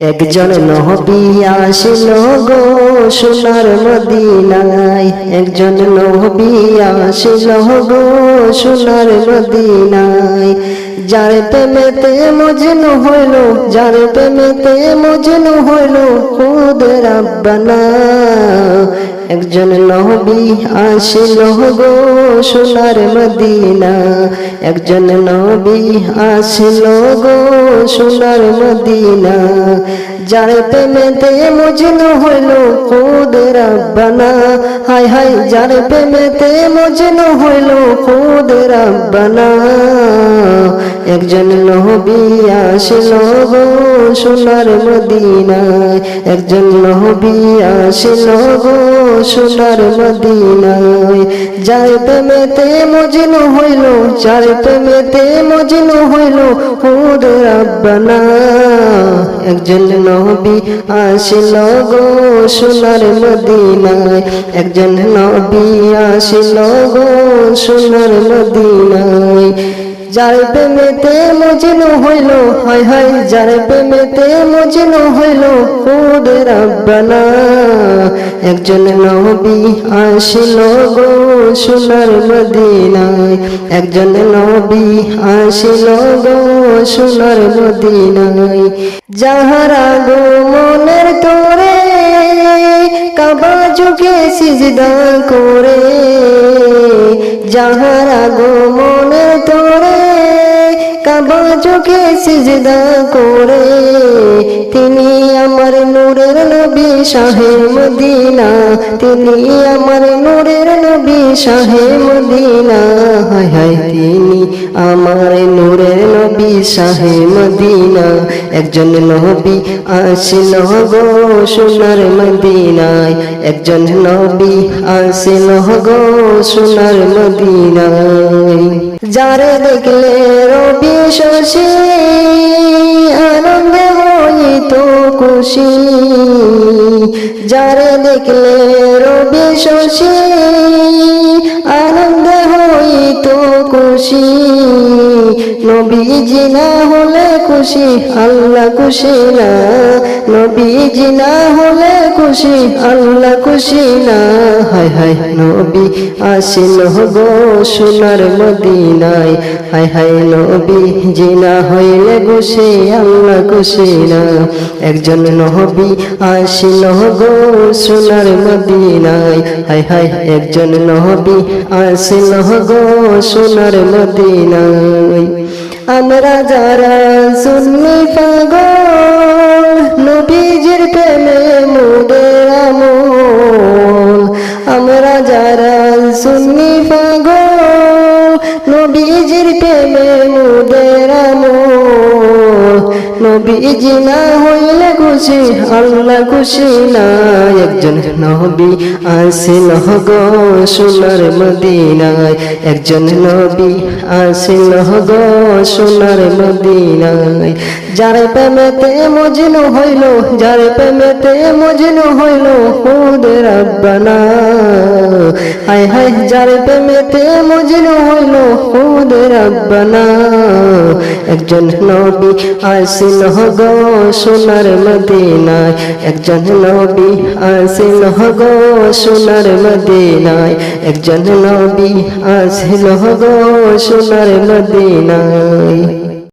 একজন নহবি আসিল গো সোনার মদিনায়। একজন নহবি আসিল গো সোনার মদিনায়। যার প্রেমেতে মজনু হইল, যার প্রেমেতে মজনু হইল, খুদ রাব্বানা। একজন নহবি আসিল গো সোনার মদিনা। একজন নবী আসিল গো সোনার মদিনা। যার প্রেমেতে মজনু হইল খুদ রাব্বানা হাই হাই যার প্রেমেতে মজনু হইল খুদ রাব্বানা একজন নবী আসিল গো সোনার মদিনায়। একজন নবী আসিল গো সোনার মদিনায়। যার প্রেমেতে মজনু হইল, যার প্রেমেতে মজনু হইল খুদ রাব্বানা। একজন নবী আসিল গো সোনার মদিনায়। একজন নবী আসিল গো সোনার মদিনায়। যার প্রেমেতে মজনু হইল, হয় হয়, যার প্রেমেতে মজনু হইল খুদ রাব্বানা একজন নবী আসিল গো সোনার মদিনায়। একজন নবী আসিল গো সোনার মদিনায়। যাহারা গো মনের তোরে কাবা যুগে সিজদা করে, যাহারা গো যুগে সিজদা করে। তিনি আমার নূরের নবী শাহে মদিনা। তিনি আমার নূরের নবী শাহে মদিনা। হায় হায় তিনি আমার নবী শাহে মদিনা, একজন নবী আসিল গো সোনার মদিনায়, একজন নবী আসিল গো সোনার মদিনায়। যারে দেখলে রবি শশী, আনন্দ হইত খুশি। যারে দেখলে নবীজি না হলে খুশি, আল্লাহ খুশি না। নবীজি না হলে খুশি, আল্লাহ খুশি না। হায় হায় নবী আসিল গো সোনার মদিনায়। হায় হায় নবী জিনা হইলে খুশি, আল্লাহ খুশি না। একজন নহবী আসিল গো সোনার মদিনায়। হায় হায় একজন নহবী আসিল গো সোনার মদিনায়। আমরা যারা সুন্নি পাগল নবীজির প্রেমে মুদের আমল। আমরা যারা সুন্নি পাগল নবীজি না হইলে খুশি, আল্লাহ খুশি না। একজন নবী আসিল গো সোনার মদিনায়। একজন নবী আসিল গো সোনার মদিনায়। যার প্রেমেতে মজনু হইল, যার প্রেমেতে মজনু হইল খুদ রাব্বানা। হায় যার প্রেমেতে মজনু হইল খুদ রাব্বানা একজন নবী আসিল গো সোনার মদিনায়। একজন নবী আসিল গো সোনার মদিনায়। একজন নবী আসিল গো সোনার মদিনায়।